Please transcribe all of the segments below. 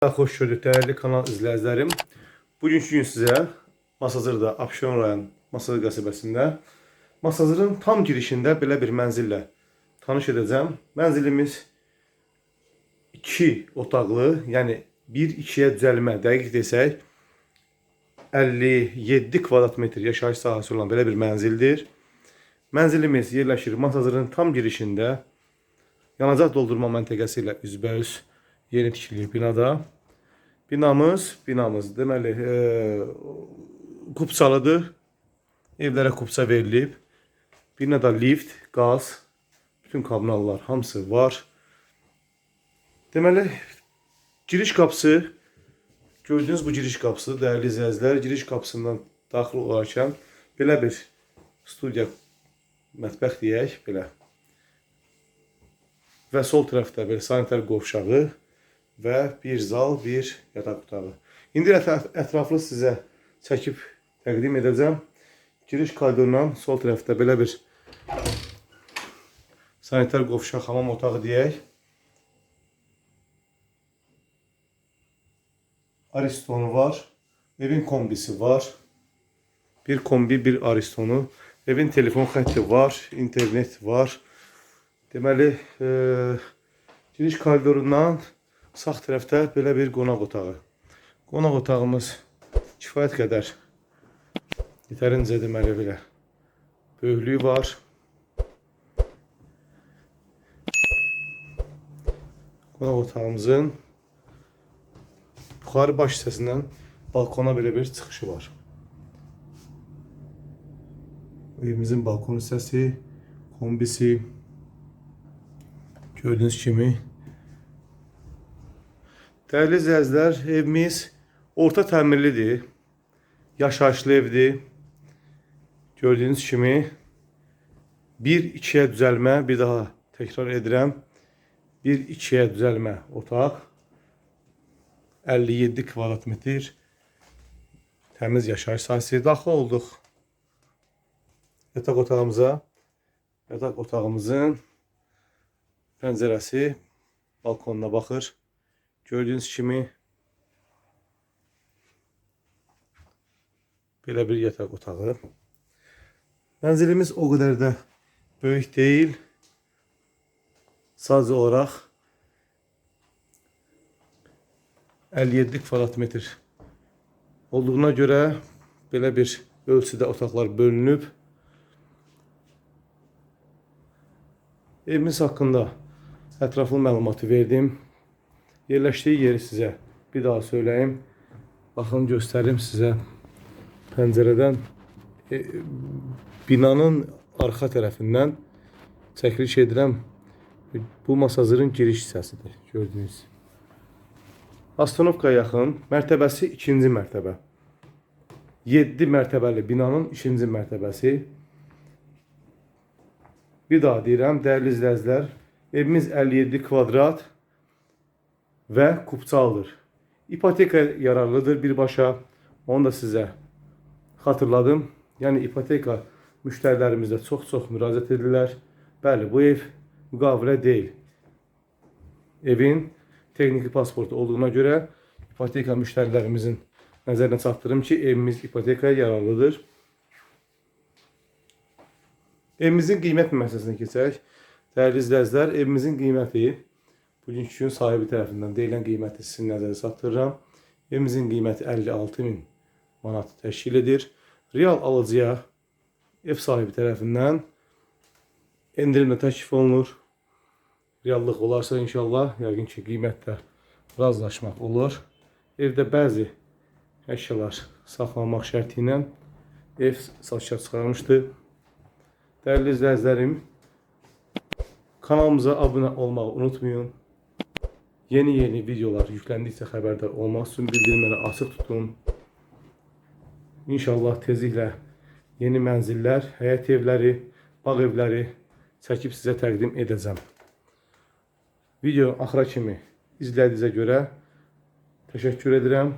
Xoş gördük dəyərli kanal izləyicilərim. Bugünkü gün sizə Masazırda, Abşeron rayon Masazır qəsəbəsində Masazırın tam girişində belə bir mənzillə tanış edəcəm. Mənzilimiz 2 otaqlı, yəni 1-2-yə düzəlmə, dəqiq desək 57 kvadrat metr yaşayış sahəsi olan belə bir mənzildir. Mənzilimiz yerləşir Masazırın tam girişində. Yanacaq doldurma məntəqəsi ilə üzbəüz yeni tikili binada. Binamız, binamız deməli e, kupçalıdır. Evlərə kupça verilib. Binada lift, qaz, bütün kommunallar hamısı var. Deməli giriş qapısı gördüyünüz bu giriş qapısı dəyərli izləyicilər, giriş qapısından daxil olarkən belə bir studiya mətbəx deyək, belə və sol tərəfdə bir sanitar qovşağı və bir zal, bir yataq otağı. İndi ətraf, ətraflı sizə çəkib təqdim edəcəm. Giriş koridorundan sol tərəfdə belə bir sanitar qovşaq hamam otağı deyək. Aristonu var. Evin kombisi var. Bir kombi, bir aristonu. Evin telefon xətti var, internet var. Deməli, e, giriş koridorundan sağ tərəfdə belə bir qonaq otağı. Qonaq otağımız kifayət qədər yetərincə deməli belə böyüklüyü var. Qonaq otağımızın yuxarı baş hissəsindən balkona belə bir çıxışı var. Evimizin balkon hissəsi, kombisi gördüyünüz kimi Dəyərli izləyicilər, evimiz orta təmirlidir. Yaşayışlı evdir. Gördüyünüz kimi 1-2-yə düzəlmə, bir daha təkrar edirəm. 1-2-yə düzəlmə otaq. 57 kvadrat metr təmiz yaşayış sahəsi daxil olduq. Yataq otağımıza. Yataq otağımızın pəncərəsi balkonuna baxır. Gördüğünüz kimi belə bir yataq otağı. Mənzilimiz o qədər də böyük deyil. Sadəcə olaraq 57 kvadrat metr olduğuna görə belə bir ölçüdə otaqlar bölünüb. Evimiz haqqında ətraflı məlumatı verdim. Yerləşdiyi yeri sizə bir daha söyləyim. Baxın göstərim sizə pəncərədən e, binanın arxa tərəfindən çəkiliş edirəm. Bu masazırın giriş hissəsidir gördüyünüz. Astanovkaya yaxın, mərtəbəsi 2-ci mərtəbə. 7 mərtəbəli binanın 2-ci mərtəbəsi. Bir daha deyirəm, dəyərli izləyicilər, evimiz 57 kvadrat və kupçalıdır. İpoteka yararlıdır birbaşa. Onu da sizə xatırladım. Yəni ipoteka müştərilərimizə çox-çox müraciət edirlər. Bəli, bu ev müqavilə deyil. Evin texniki pasportu olduğuna görə ipoteka müştərilərimizin nəzərinə çatdırım ki, evimiz ipotekaya yararlıdır. Evimizin qiymət məsələsini keçək. Dəyərli izləyicilər, evimizin qiyməti Bugünkü gün sahibi tərəfindən deyilən qiyməti sizin nəzərə çatdırıram. Evimizin qiyməti 56 min manat təşkil edir. Real alıcıya ev sahibi tərəfindən endirimlə təklif olunur. Reallıq olarsa inşallah yəqin ki qiymətdə razılaşmaq olur. Evdə bəzi əşyalar saxlanmaq şərti ilə ev satışa çıxarılmışdı. Dəyərli izləyicilərim, kanalımıza abunə olmağı unutmayın. Yeni yeni videolar yüklendiyse xəbərdar olmaq üçün bildirimləri açıq tutun. İnşallah tezliklə yeni mənzillər, həyət evləri, bağ evləri çəkib sizə təqdim edəcəm. Video axıra kimi izlədiyinizə görə təşəkkür edirəm.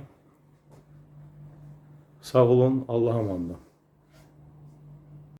Sağ olun, Allah'a emanet olun.